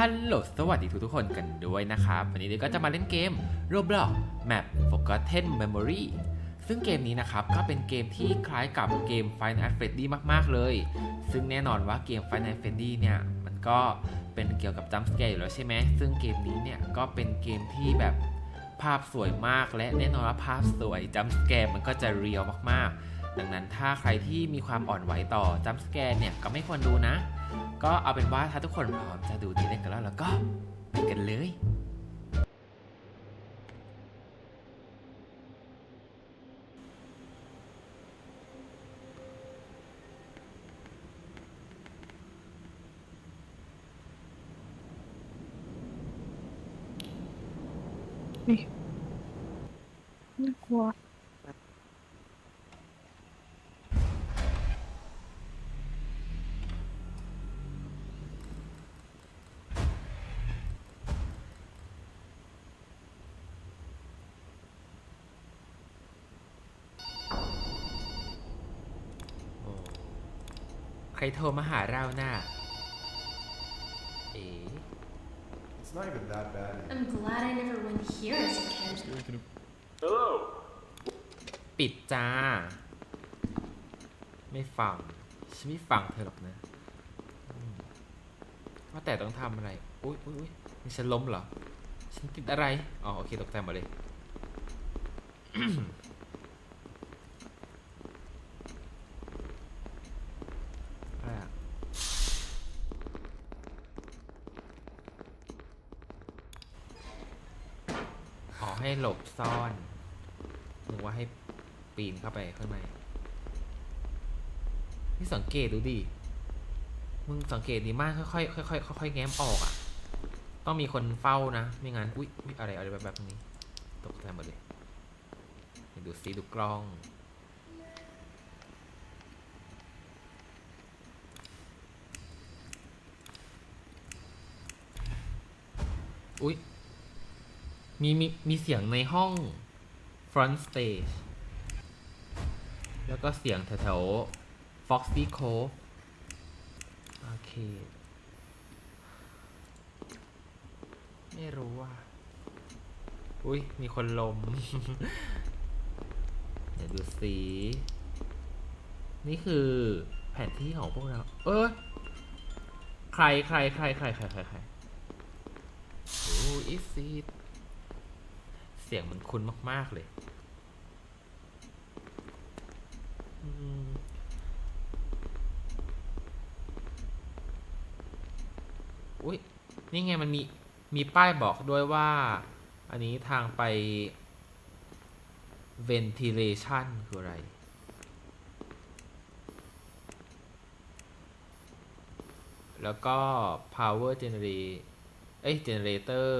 ฮัลโหลสวัสดีทุกทุกคนกันด้วยนะครับ วันนี้เดี๋ยวก็จะมาเล่นเกม Roblox Map Forgotten Memory ซึ่งเกมนี้นะครับก็เป็นเกมที่คล้ายกับเกม Five Nights at Freddy มากๆเลย ซึ่งแน่นอนว่าเกม Five Nights at Freddy เนี่ยมันก็เป็นเกี่ยวกับจัมป์สแกร์อยู่แล้วใช่ไหมซึ่งเกมนี้เนี่ยก็เป็นเกมที่แบบภาพสวยมากและแน่นอนว่าภาพสวยจัมป์สแกร์มันก็จะเรียลมากๆ ดังนั้นถ้าใครที่มีความอ่อนไหวต่อจัมป์สแกร์เนี่ยก็ไม่ควรดูนะ ก็เอาเป็นว่าถ้าทุกคนพร้อมจะดูดีเล่นกันแล้วแล้วก็ไปกันเลยนี่น่ากลัว รโทรมาหาเราน่ะ เอ๋ It's not even that bad. I'm glad I never went here as a kid. Hello. ปิดจ้า ไม่ฟัง ฉันไม่ฟังเธอหรอกนะอืมว่าแต่ต้องทำอะไร อุ้ยอุ้ยอุ้ยนี่ฉันล้มเหรอ ฉันติดอะไร อ๋อ โอเค ตกใจหมดเลย อะไรอะอ๋อ ใหลบซ่อนนึกว่าให้ปีนเข้าไปข้างในนี่สังเกตดูดิ มึงสังเกตดีมากค่อยๆค่อยๆค่อยๆแง้มออกอะ่ะ ต้องมีคนเฝ้านะ ไม่งั้น อุ๊ยอะไรอะไรแบบแบบนี้ ตกใจหมดเลยดูซิดูกล้อง อุ๊ย มีมีมีเสียงในห้อง front stage แล้วก็เสียงแถวๆ Foxy Cove โอเค ไม่รู้ว่า อุ้ยมีคนลม เดี๋ยวดูสี นี่คือแผนที่ของพวกเรา เออใครใครใครใครใครใครใคร Who is it เสียงมันคุ้นมาก ๆ เลย อุ้ยนี่ไงมันมี มีป้ายบอกด้วยว่า อันนี้ทางไป ventilation คืออะไร แล้วก็ power generate เอ้ย generator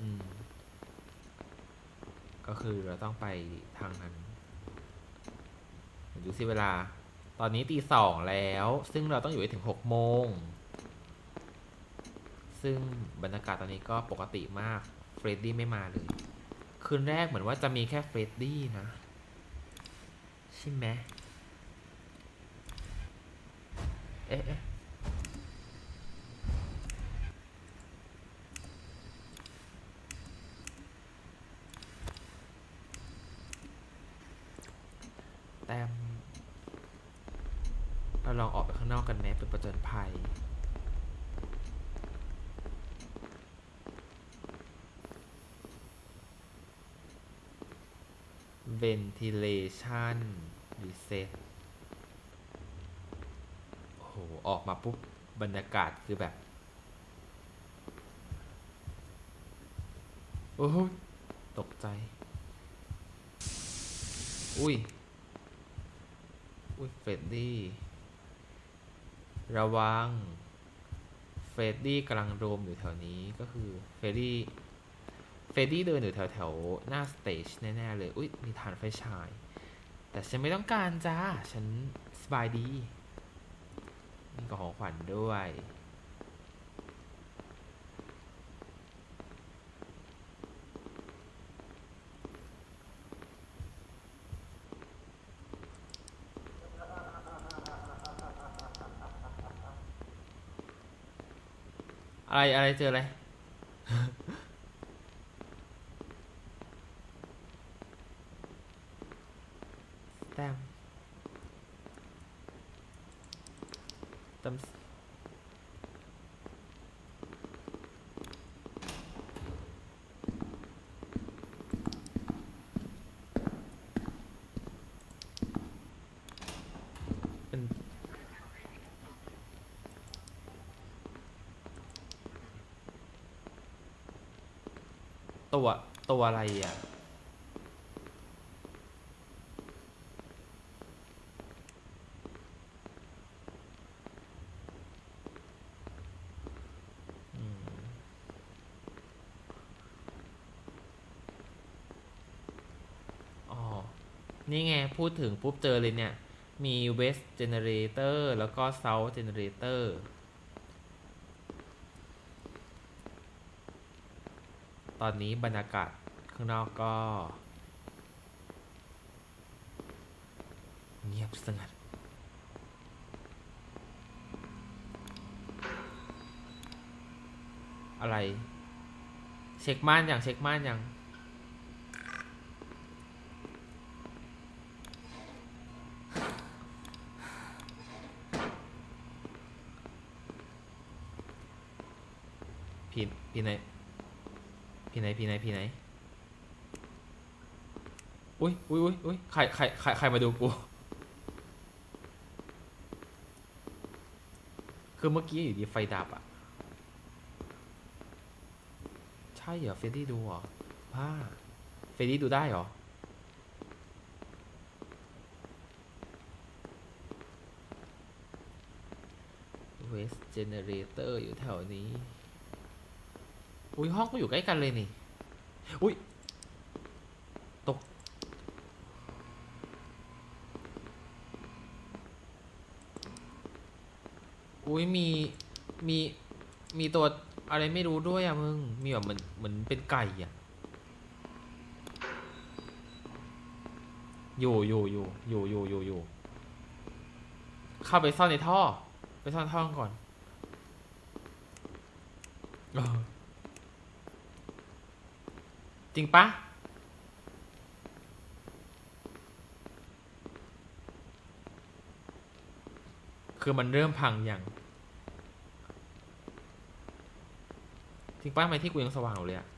อืม ก็คือเราต้องไปทางนั้นดูสิเวลา ตอนนี้ตีสองแล้ว ซึ่งเราต้องอยู่ให้ถึงหกโมง ซึ่งบรรยากาศตอนนี้ก็ปกติมาก เฟรดดี้ไม่มาเลย คืนแรกเหมือนว่าจะมีแค่เฟรดดี้นะ ใช่ไหมเอ๊ะเอ๊ะ แต้มเราลองออกไป ข้างนอกกันไหมเป็นประจนภัย ventilation reset โอ้โห ออกมาปุ๊บ บรรยากาศคือแบบ โอ้โหตกใจ อุ้ย อุ้ยเฟรดดี้ ระวังเฟรดดี้กำลังโรมอยู่แถวนี้ก็คือเฟรดดี้เฟรดดี้เดินอยู่แถวแถวๆหน้าสเตจแน่ ๆ เลย อุ๊ย มีฐานไฟฉาย แต่ฉันไม่ต้องการจ้า ฉันสบายดีมีกล่องของขวัญด้วย อะไรอะไรเจออะไร แต้มจำ ตัวตัวอะไรอะอ๋อนี่ไง พูดถึงปุ๊บเจอเลยเนี่ย มี west generator แล้วก็ south generator ตอนนี้บรรยากาศข้างนอกก็ เงียบสงัดอะไร เช็คม่านอย่างเช็คม่านอย่างพี่พี่ไหนพี่ไหน พี่ไหนพี่ไหนอุ้ยอุ้ยอุ้ยอุ้ยใครใครใครใครมาดูกูคือเมื่อกี้อยู่ดีไฟดับอะ ใช่เหรอเฟรดดี้ดูเหรอบ้าเฟรดดี้ดูได้เหรอเวสเจเนเรเตอร์อยู่แถวนี้ อุ้ยห้องก็อยู่ใกล้กันเลยนี่ อุ้ยตกอุ้ยมีมีมีตัวอะไรไม่รู้ด้วยอะมึง มีแบบเหมือนเหมือนเป็นไก่อะอยู่อยู่อยู่อยู่อยู่อยู่อยู่เข้าไปซ่อนในท่อ ไปซ่อนท่อก่อนเออ จริงปะคือมันเริ่มพังอย่างจริงป้าทำไมที่กูยังสว่างอยู่เลยอะ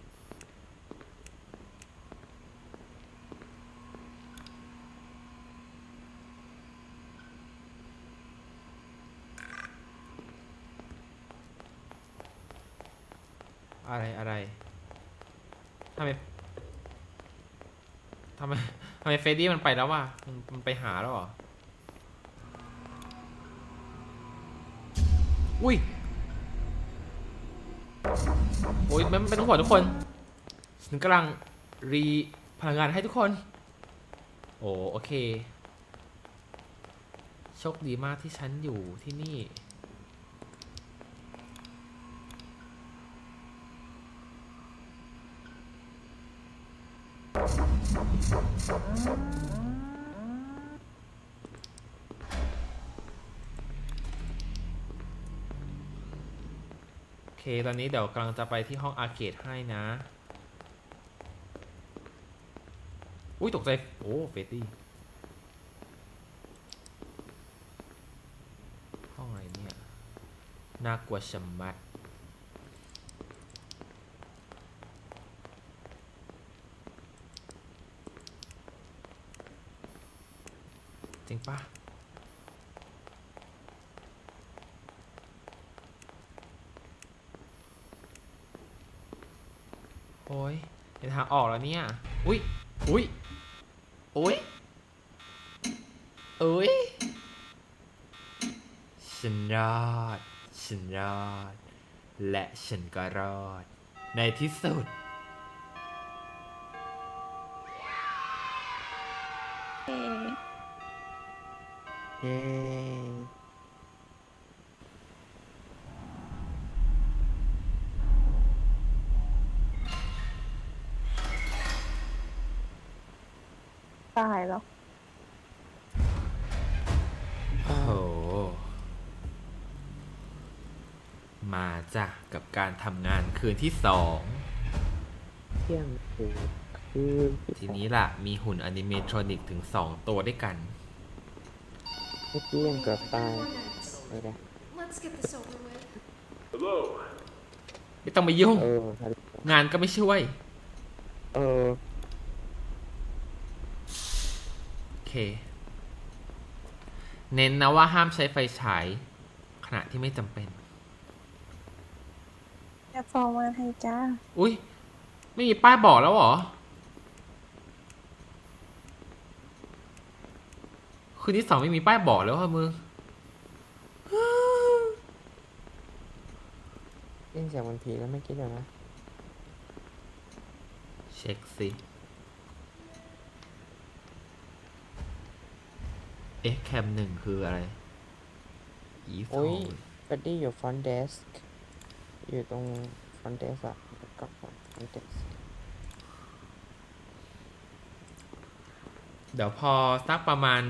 อะไรอะไรำไมทำไมทำไมเฟรดดี้มันไปแล้ววะมันมันไปหาแล้วเหรอ อุ้ย โอ้ยม่ไม่ต้งห่วทุกคนฉันกำลังรีพลังงานให้ทุกคน โอ้โอเค โชคดีมากที่ฉันอยู่ที่นี่ เค ตอนนี้เดี๋ยวกำลังจะไปที่ห้องอาร์เคดให้นะ อุ้ยตกใจ โอ้เฟตตี้ ห้องอะไรเนี่ย น่ากลัวชะมัดจริงปะ อ้ยเห็นทางออกแล้วเนี่ย อุ้ย อุ้ย อุ้ยเอ้ยฉันรอดฉันรอด และฉันก็รอด ในที่สุด เย้ มมาจ้ะกับการทำงานคืนที่สองเที่ยงคืนคืนทีนี้ล่ะ มีหุ่นอนิเมทรอนิกถึงสองตัวด้วยกันเมื่อกี้ยังเกือบตาย Four nights. เลยนะ Let's get this over with. Hello. ไม่ต้องมายุ่ง เออฮัลโหลงานก็ไม่ช่วย เออโอเค เน้นนะว่าห้ามใช้ไฟฉายขณะที่ไม่จำเป็น จะฟองมาให้จ้าอุ้ยไม่มีป้ายบอกแล้วเหรอ คืนที่สองไม่มีป้ายบอกแล้วค่ะมึงยินเสียงมันผีแล้วไม่คิดเลยนะ เช็คสิเอ๊ะแคมหนึ่งคืออะไร อีโซโอ้ย บัดดี้อยู่ front desk อยู่ตรง front desk อะก็ front desk เดี๋ยวพอสักประมาณ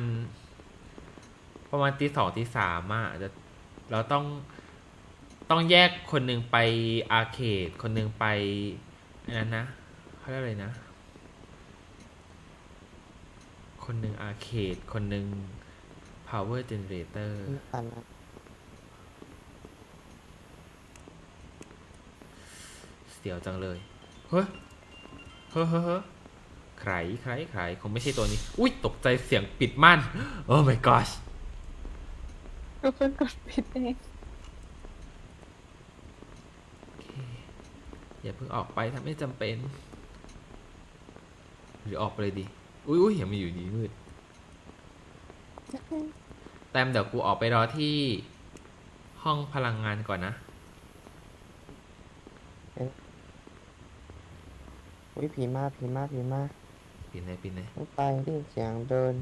ประมาณตีสองตีสามอะจะเราต้องต้องแยกคนหนึ่งไปอาร์เคดคนหนึ่งไปอันนั้นนะเขาเรียกอะไรนะ คนหนึ่งอาร์เคดคนหนึ่ง power generator ไม่ทันละ สียวจังเลยเฮ้ยเฮ้ยเฮ้ยเฮ้ยใครใครใครคงไม่ใช่ตัวนี้ อุ้ยตกใจเสียงปิดม่านโอ้ my gosh ทุกคนกดปิดเองโอเคอย่าเพิ่งออกไปถ้าไม่จำเป็น หรือออกไปเลยดี อุ้ยอุ้ยอย่ามาอยู่ดีมืด แต้มเดี๋ยวกูออกไปรอที่ห้องพลังงานก่อนนะ อุ้ยผีมาผีมาผีมาปิดเลยปิดเลยไม่ไปได้ยินเสียงเดิน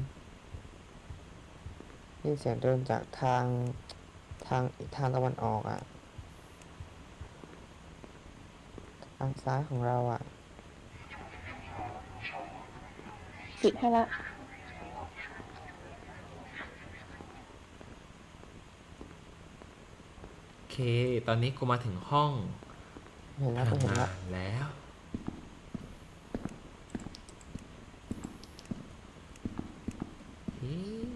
ได้ยินเสียงเดินจากทางทางทางตะวันออกอะทางซ้ายของเราอะปิดให้ละโอเค ตอนนี้กูมาถึงห้องเห็นพแล้วลัก็งเห็นงาแล้วนแล้วเฮ้ย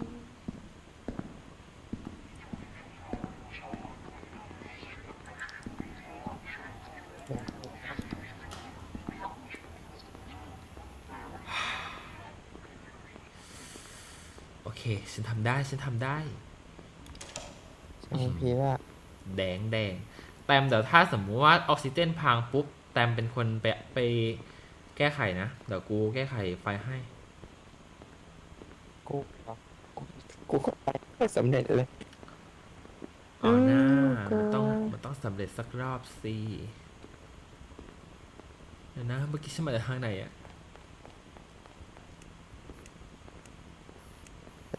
โอเค ฉันทำ ได้ฉันทำได้เสียงผีละแดงแดงแตมเดี๋ยวถ้าสมมุติว่าออกซิเจนพังปุ๊บ แตมเป็นคนไปไปแก้ไขนะ เดี๋ยวกูแก้ไขไฟให้ กูกูกูก็ไปไม่สำเร็จเลยอ๋อหน้าอืมมันต้องกลัวมันต้องสำเร็จสักรอบสิเดี๋ยวนะเมื่อกี้ฉันมาจากทางไหนอะ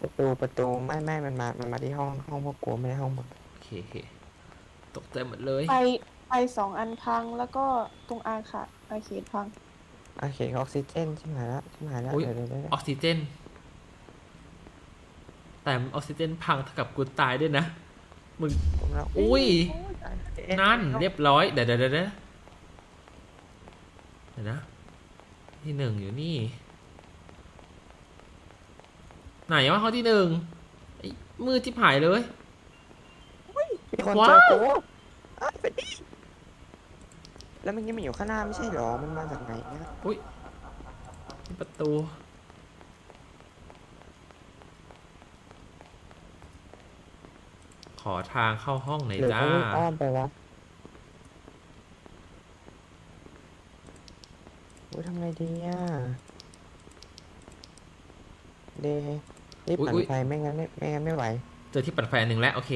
ประตูประตูไม่ไม่มันมามันมาที่ห้องห้องพวกกูไม่ได้ห้องมึงโอเคโอเคตกใจหมดเลยไฟไฟสองอันพังแล้วก็ตรงอาค่ะอาเขตพังโอเคออกซิเจนใช่ไหมละใช่ไหมละอุ๊ย เดี๋ยวเดี๋ยวเดี๋ยวออกซิเจน แต่ออกซิเจนพังเท่ากับกูตายด้วยนะ มึง ผมแล้วอุ้ยเอ๊ะนั่นเรียบร้อย เดี๋ยวเดี๋ยวเดี๋ยวเดี๋ยวเดี๋ยวนะ ที่หนึ่งอยู่นี่ ไหนวะเขาที่หนึ่งไอ้มือจิบหายเลย มีคนว้าเจอวกูอ้าวไปดิแล้วมันยังมันอยู่ข้างหน้าไม่ใช่หรอ มันมาจากไหนเนี่ยอุ้ยนี่ประตู ขอทางเข้าห้องหน่อยหรือจ้าว่ามันอ้อมไปวะอุ้ยทำไงดีอะเด รีบอุ๊ยปั่นอุ๊ย ไฟไม่งั้นไม่ไม่งั้นไม่ไหวเจอที่ปั่นไฟอันหนึ่งแล้วโอเค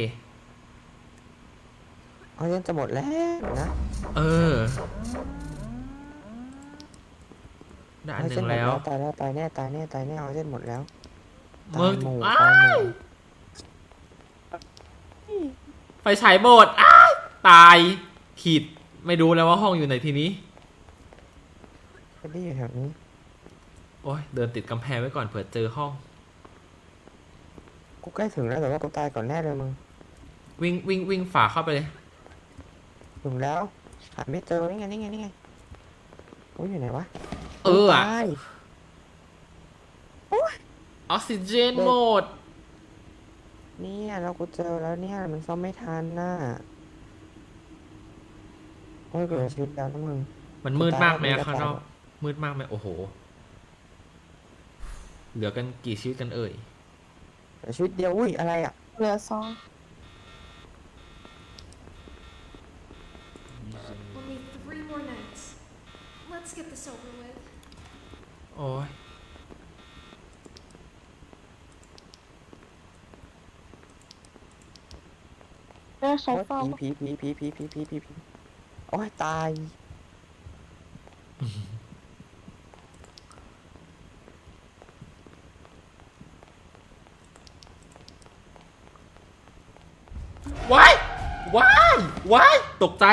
เอาเล่นจะหมดแล้วนะเออได้อันหนึ่เส้นงหมดแล้ว ตายแล้วตายแน่ตายแน่ตายแน่เอาเส้นหมดแล้วมึตางยหมู่อ้าตายหมู่ไฟฉายหมดอ้ายตายผิดไม่รู้แล้วว่าห้องอยู่ไหนทีนี้ ไม่ได้อยู่แถวนี้โอ้ยเดินติดกำแพงไว้ก่อนเผื่อเจอห้อง กูใกล้ถึงแล้วแต่ว่ากูตายก่อนแน่เลยมึงวิ่งวิ่งวิ่งฝ่าเข้าไปเลย ถึงแล้วหาไม่เจอนี่ไงนี่ไงนี่ไงโอ้ยอยู่ไหนวะเอออะตายออกซิเจนหมด เนี่ยเรากูเจอแล้วเนี่ยมันซ่อมไม่ทันน่ะโอ้ยเกิดชีวิตแล้วนะมึง มันมืดมากไหมตายอะแล้วข้างนอกตายแล้วมืดมากไหมโอ้โห เหลือกันกี่ชีวิตกันเอ่ย เหลือชีวิตเดียวอุ้ยอะไรอะเหลือสอง Only three more nights. Let's get this over with. โอ้ยเลือใช้โอ้ยเฝ้าผีผีผีผีผีผีผีผีโอ้ยตาย ว้ายว้ายว้าย ตกใจ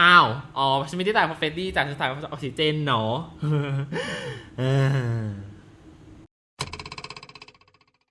อ้าว อ๋อฉันไม่ได้ตายเพราะเฟรดดี้จากฉันตายเพราะออกซิเจนเนาะ